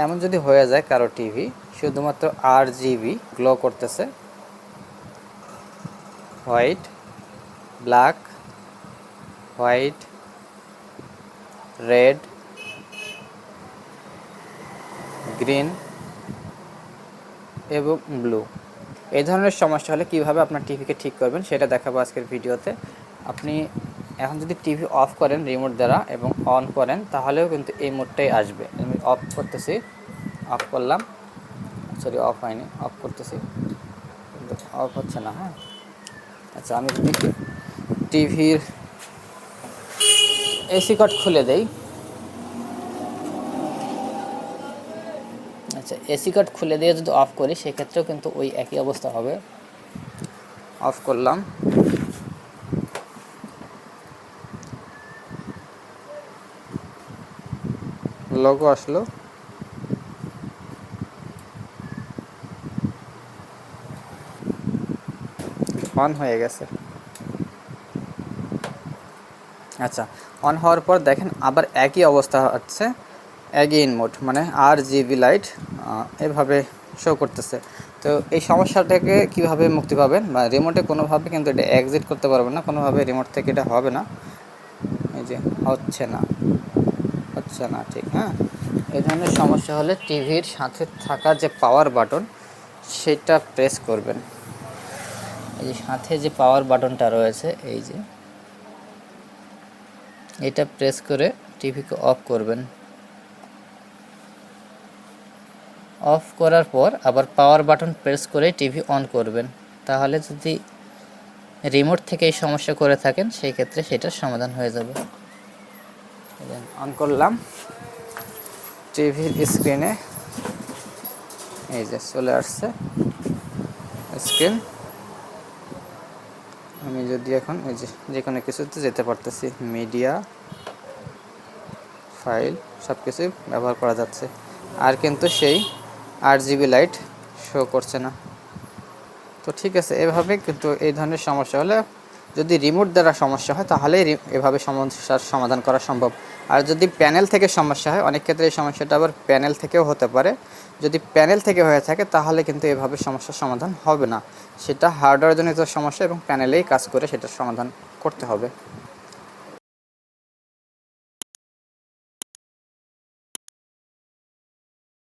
এমন যদি হয়ে যায় কারও টিভি শুধুমাত্র আর জিবি গ্লো করতেছে। White black white red green এবং ব্লু এই ধরনের সমস্যা হলে কীভাবে আপনার টিভিকে ঠিক করবেন, সেটা দেখাবো আজকের ভিডিওতে। আপনি এখন যদি টিভি অফ করেন রিমোট দ্বারা এবং অন করেন, তাহলেও কিন্তু এই মোডটাই আসবে। আমি অফ করতেছি অফ করলাম। সরি অফ হয়নি অফ করতেছি। কিন্তু অফ হচ্ছে না হ্যাঁ? আচ্ছা আমি যদি টিভির এসি কার্ড খুলে দেই। আচ্ছা এসি কার্ড খুলে দিয়ে যদি অফ করি, সেক্ষেত্রেও কিন্তু ওই একই অবস্থা হবে। অফ করলাম। লোগো আসলো। অন হয়ে গেছে। আচ্ছা অন হওয়ার পর দেখেন আবার একই অবস্থা হচ্ছে অ্যাগেইন মোড মানে আর জিবি লাইট এভাবে শো করতেছে। তো এই সমস্যাটাকে কীভাবে মুক্তি পাবেন? বা রিমোটে কোনোভাবে কিন্তু এটা এক্সিট করতে পারবেন না, কোনোভাবে রিমোট থেকে এটা হবে না। এই যে, হচ্ছে না। হচ্ছে না, ঠিক হ্যাঁ? এই ধরনের সমস্যা হলে টিভির সাথে থাকা যে পাওয়ার বাটন সেটা প্রেস করবেন। এই যে সাথে যে পাওয়ার বাটনটা রয়েছে, এই যে, এটা প্রেস করে টিভিকে অফ করবেন। অফ করার পর আবার পাওয়ার বাটন প্রেস করে টিভি অন করবেন। তাহলে যদি রিমোট থেকে এই সমস্যা করে থাকেন, সেই ক্ষেত্রে সেটার সমাধান হয়ে যাবে। অন করলাম। টিভির স্ক্রিনে এই যে চলে আসছে স্ক্রিন আমি যদি এখন, এই যে যে কোনো কিছুতে যেতে পারতেছি মিডিয়া ফাইল সব কিছুই ব্যবহার করা যাচ্ছে। আর কিন্তু সেই আট জিবি লাইট শো করছে না। তো ঠিক আছে, এভাবে কিন্তু এই ধরনের সমস্যা হলে যদি রিমোট দ্বারা সমস্যা হয় তাহলে এভাবে সমস্যার সমাধান করা সম্ভব। আর যদি প্যানেল থেকে সমস্যা হয়, অনেক ক্ষেত্রে এই সমস্যাটা আবার প্যানেল থেকেও হতে পারে। যদি প্যানেল থেকে হয়ে থাকে, তাহলে কিন্তু এভাবে সমস্যার সমাধান হবে না। সেটা হার্ডওয়্যারজনিত সমস্যা এবং প্যানেলেই কাজ করে সেটার সমাধান করতে হবে।